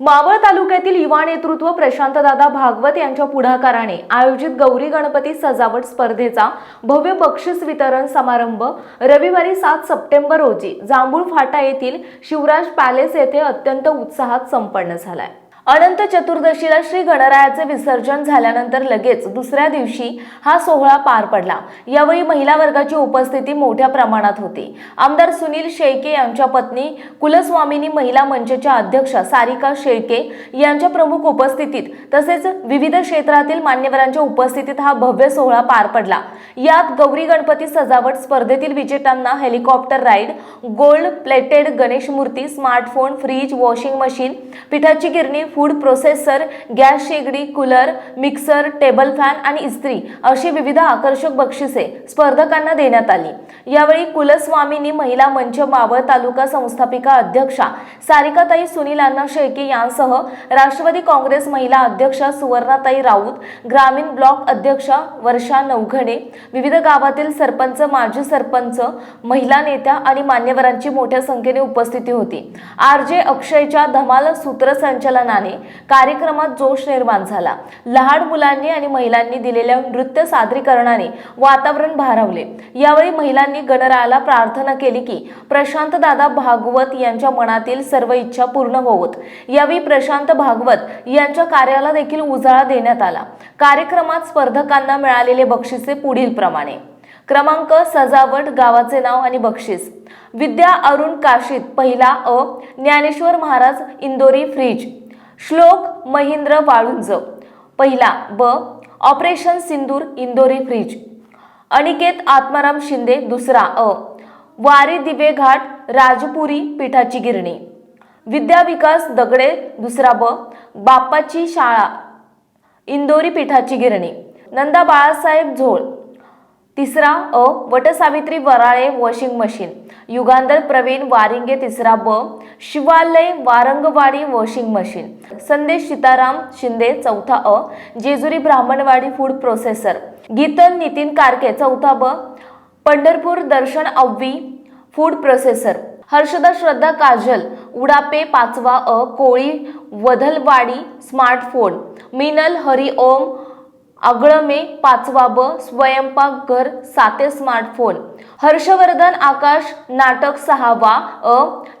मावळ तालुक्यातील युवा नेतृत्व प्रशांतदादा भागवत यांच्या पुढाकाराने आयोजित गौरी गणपती सजावट स्पर्धेचा भव्य बक्षीस वितरण समारंभ रविवारी सात सप्टेंबर रोजी जांभूळ फाटा येथील शिवराज पॅलेस येथे अत्यंत उत्साहात संपन्न झालाय. अनंत चतुर्दशीला श्री गणरायाचे विसर्जन झाल्यानंतर लगेच दुसऱ्या दिवशी हा सोहळा पार पडला. यावेळी महिला वर्गाची उपस्थिती मोठ्या प्रमाणात होती. आमदार सुनील शेळके यांच्या पत्नी कुलस्वामिनी महिला मंचच्या अध्यक्षा सारिका शेळके यांच्या प्रमुख उपस्थितीत तसेच विविध क्षेत्रातील मान्यवरांच्या उपस्थितीत हा भव्य सोहळा पार पडला. यात गौरी गणपती सजावट स्पर्धेतील विजेत्यांना helicopter ride gold plated Ganesh मूर्ती स्मार्टफोन फ्रीज वॉशिंग मशीन पिठाची गिरणी फूड प्रोसेसर गॅस शेगडी कूलर मिक्सर टेबल फॅन आणि इस्त्री अशी विविध आकर्षक बक्षिसे स्पर्धकांना देण्यात आली. यावेळी कुलस्वामींनी महिला मंच मावळ तालुका संस्थापिका अध्यक्षा सारिकाताई सुनील अण्णा शेळके यांसह राष्ट्रवादी काँग्रेस महिला अध्यक्षा सुवर्णाताई राऊत ग्रामीण ब्लॉक अध्यक्षा वर्षा नवघडे विविध गावातील सरपंच माजी सरपंच महिला नेत्या आणि मान्यवरांची मोठ्या संख्येने उपस्थिती होती. आर जे अक्षयच्या धमाल सूत्रसंचलनाने कार्यक्रमात जोश निर्माण झाला. लहान मुलांनी आणि महिलांनी दिलेल्या नृत्य सादरीकरणाने वातावरण भारावले. यावेळी महिलांनी गणरायाला प्रार्थना केली की प्रशांत दादा भागवत यांच्या मनातील सर्व इच्छा पूर्ण होवत. यावेळी प्रशांत भागवत यांच्या कार्याला देखील उजाळा देण्यात आला. कार्यक्रमात स्पर्धकांना मिळालेले बक्षिसे पुढील प्रमाणे. क्रमांक सजावट गावाचे नाव आणि बक्षीस. विद्या अरुण काशीत पहिला अ ज्ञानेश्वर महाराज इंदोरी फ्रीज. श्लोक महेंद्र वाळुंज. पहिला ब ऑपरेशन सिंदूर इंदोरी फ्रीज. अनिकेत आत्माराम शिंदे दुसरा अ वारी दिवे घाट राजपुरी पिठाची गिरणी. विद्या विकास दगडे दुसरा ब बाप्पाची शाळा इंदोरी पिठाची गिरणी. नंदा बाळासाहेब झोळ. तिसरा अ वटसावित्री वराळे वॉशिंग मशीन. युगांधर प्रवीण वारिंगे तिसरा ब शिवालय वारंगवाडी वॉशिंग मशीन. संदेश सीताराम शिंदे चौथा अ जेजुरी ब्राह्मणवाडी फूड प्रोसेसर. गीतल नितीन कारके चौथा ब पंढरपूर दर्शन अव्वी फूड प्रोसेसर. हर्षदा श्रद्धा काजल उडापे पाचवा अ कोळी वधलवाडी स्मार्टफोन. मिनल हरिओम आगळमे पाचवा ब स्वयंपाक घर साते स्मार्टफोन हर्षवर्धन आकाश नाटक सहावा अ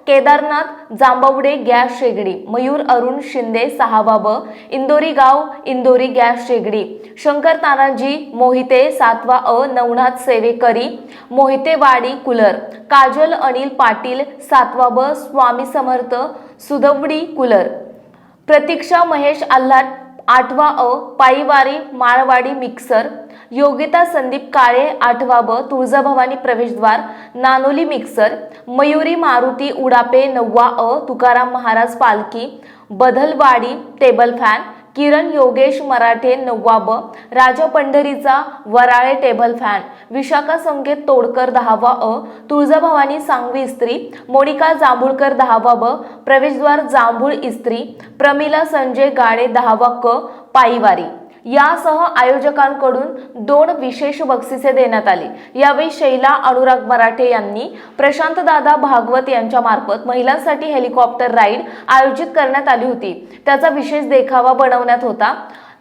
केदारनाथ जांभवडे गॅस शेगडी. मयूर अरुण शिंदे सहावा ब इंदोरी गाव इंदोरी गॅस शेगडी. शंकर तानाजी मोहिते सातवा अ नवनाथ सेवेकरी. मोहितेवाडी कुलर. काजल अनिल पाटील सातवा ब स्वामी समर्थ सुदवडी कुलर. प्रतीक्षा महेश आल्हाट आठवा अ पायीवारी माळवाडी मिक्सर योगिता संदीप काळे आठवा ब तुळजाभवानी प्रवेशद्वार नानोली मिक्सर मयुरी मारुती उडापे नववा अ तुकाराम महाराज पालखी बदलवाडी टेबल फॅन किरण योगेश मराठे नववा ब राजा पंढरीचा वराळे टेबल फॅन विशाखा संकेत तोडकर दहावा अ तुळजाभवानी सांगवी इस्त्री मोनिका जांभूळकर दहावा ब प्रवेशद्वार जांभूळ इस्त्री प्रमिला संजय गाडे दहावा क पायीवारी. यासह आयोजकांकडून दोन विशेष बक्षिसे देण्यात आली. यावेळी शैला अनुराग मराठे यांनी प्रशांत दादा भागवत यांच्या मार्फत महिलांसाठी हेलिकॉप्टर राईड आयोजित करण्यात आली होती. त्याचा विशेष देखावा बनवण्यात होता.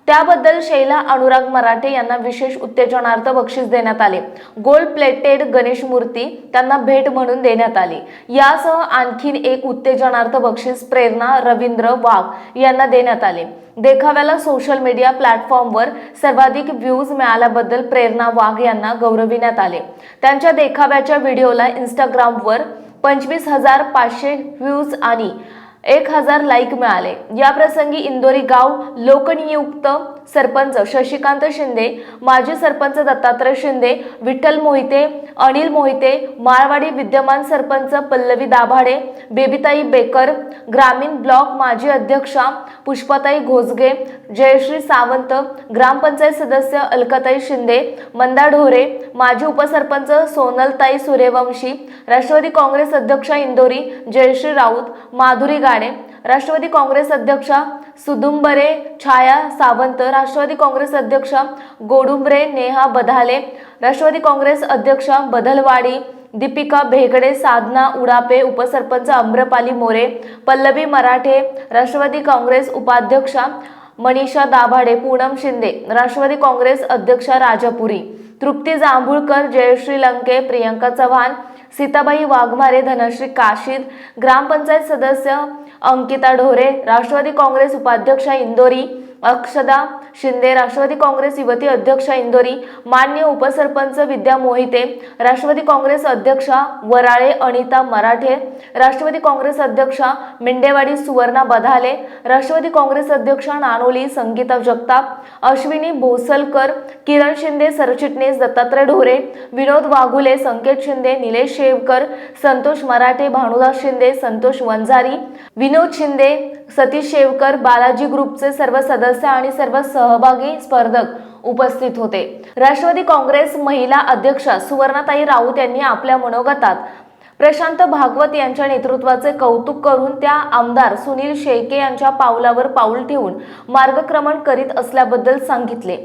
त्याबद्दल शैला अनुराग मराठे यांना विशेष उत्तेजनार्थ बक्षीस देण्यात आले. गोल्ड प्लेटेड गणेश मूर्ती त्यांना भेट म्हणून देण्यात आली. यासह आणखीन एक उत्तेजनार्थ बक्षीस प्रेरणा रवींद्र वाघ यांना देण्यात आले. देखाव्याला सोशल मीडिया प्लॅटफॉर्मवर सर्वाधिक व्ह्यूज मिळाल्याबद्दल प्रेरणा वाघ यांना गौरविण्यात आले. त्यांच्या देखाव्याच्या व्हिडिओला इंस्टाग्रामवर पंचवीस हजार पाचशे व्ह्यूज आणि एक हजार लाईक मिळाले. याप्रसंगी इंदोरी गाव लोकनियुक्त सरपंच शशिकांत शिंदे माजी सरपंच दत्तात्रय शिंदे विठ्ठल मोहिते अनिल मोहिते माळवाडी विद्यमान सरपंच पल्लवी दाभाडे बेबीताई बेकर ग्रामीण ब्लॉक माजी अध्यक्षा पुष्पाताई घोसगे जयश्री सावंत ग्रामपंचायत सदस्य अलकाताई शिंदे मंदा ढोरे माजी उपसरपंच सोनलताई सूर्यवंशी राष्ट्रवादी काँग्रेस अध्यक्षा इंदोरी जयश्री राऊत माधुरी गाणे राष्ट्रवादी काँग्रेस अध्यक्षा सुदुंबरे छाया सावंत राष्ट्रवादी काँग्रेस अध्यक्ष गोडुंबरे नेहा बधाले राष्ट्रवादी काँग्रेस अध्यक्ष बदलवाडी दीपिका भेगडे साधना उडापे उपसरपंच अम्रपाली मोरे पल्लवी मराठे राष्ट्रवादी काँग्रेस उपाध्यक्ष मनीषा दाभाडे पूनम शिंदे राष्ट्रवादी काँग्रेस अध्यक्ष राजापुरी तृप्ती जांभूळकर जयश्री लंके प्रियंका चव्हाण सीताबाई वाघमारे धनश्री काशीद ग्रामपंचायत सदस्य अंकिता ढोरे राष्ट्रवादी काँग्रेस उपाध्यक्षा इंदोरी अक्षदा शिंदे राष्ट्रवादी काँग्रेस युवती अध्यक्षा इंदोरी मान्य उपसरपंच विद्या मोहिते राष्ट्रवादी काँग्रेस अध्यक्षा वराळे अनिता मराठे राष्ट्रवादी काँग्रेस अध्यक्षा मिंडेवाडी सुवर्णा बधाले राष्ट्रवादी काँग्रेस अध्यक्षा नानोली संगीता जगताप अश्विनी भोसलकर किरण शिंदे सरचिटणीस दत्तात्रय ढोरे विनोद वाघुले संकेत शिंदे निलेश शेवकर संतोष मराठे भानुदास शिंदे संतोष वंजारी विनोद शिंदे सतीश शेवकर बालाजी ग्रुपचे सर्व सदस्य आणि सर्व सहभागी स्पर्धक उपस्थित होते. राष्ट्रवादी काँग्रेस महिला अध्यक्षा सुवर्णाताई राऊत यांनी आपल्या मनोगतात प्रशांत भागवत यांच्या नेतृत्वाचे कौतुक करून त्या आमदार सुनील शेळके यांच्या पावलावर पाऊल ठेवून मार्गक्रमण करीत असल्याबद्दल सांगितले.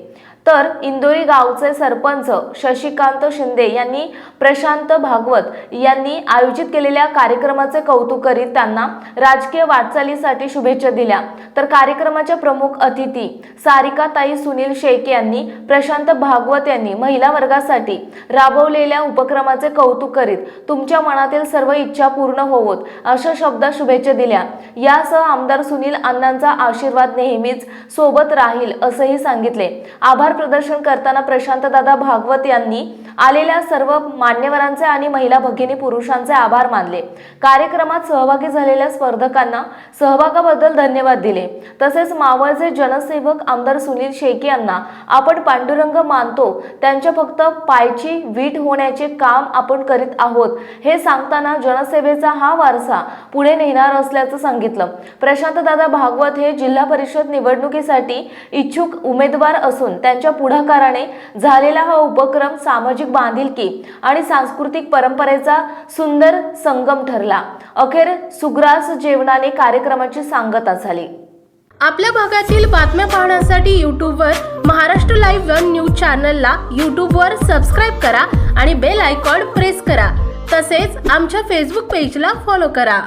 तर इंदोरी गावचे सरपंच शशिकांत शिंदे यांनी प्रशांत भागवत यांनी आयोजित केलेल्या कार्यक्रमाचे कौतुक करीत त्यांना राजकीय वाटचालीसाठी शुभेच्छा दिल्या. तर कार्यक्रमाच्या प्रमुख अतिथी सारिकाताई सुनील शेख यांनी प्रशांत भागवत यांनी महिला वर्गासाठी राबवलेल्या उपक्रमाचे कौतुक करीत तुमच्या मनातील सर्व इच्छा पूर्ण होवोत अशा शब्दात शुभेच्छा दिल्या. यासह आमदार सुनील अण्णांचा आशीर्वाद नेहमीच सोबत राहील असंही सांगितले. आभार प्रदर्शन करताना प्रशांत दादा भागवत यांनी आलेल्या सर्व मान्यवरांचे आणि महिला भगिनी पुरुषांचे आभार मानले. कार्यक्रमात सहभागी झालेल्या स्पर्धकांना सहभागाबद्दल धन्यवाद दिले. तसेच मावळचे जनसेवक आमदार सुनील शेके यांना आपण पांडुरंग मानतो त्यांच्या फक्त पायची वीट होण्याचे काम आपण करीत आहोत हे सांगताना जनसेवेचा हा वारसा पुढे नेणार असल्याचं सांगितलं. प्रशांत दादा भागवत हे जिल्हा परिषद निवडणुकीसाठी इच्छुक उमेदवार असून त्यांच्या पुढाकाराने झालेला हा उपक्रम सामाजिक सामाजिक बांधिलकी आणि सांस्कृतिक परंपरेचा सुंदर संगम ठरला. अखेर सुग्रास जेवणाने कार्यक्रमाची सांगता झाली. आपल्या भागातील बातम्या पाहण्यासाठी यूट्यूबवर महाराष्ट्र लाईव्ह वन न्यूज चॅनलला यूट्यूबवर सबस्क्राईब करा आणि बेल आयकॉन प्रेस करा. तसेच आमच्या फेसबुक पेजला फॉलो करा.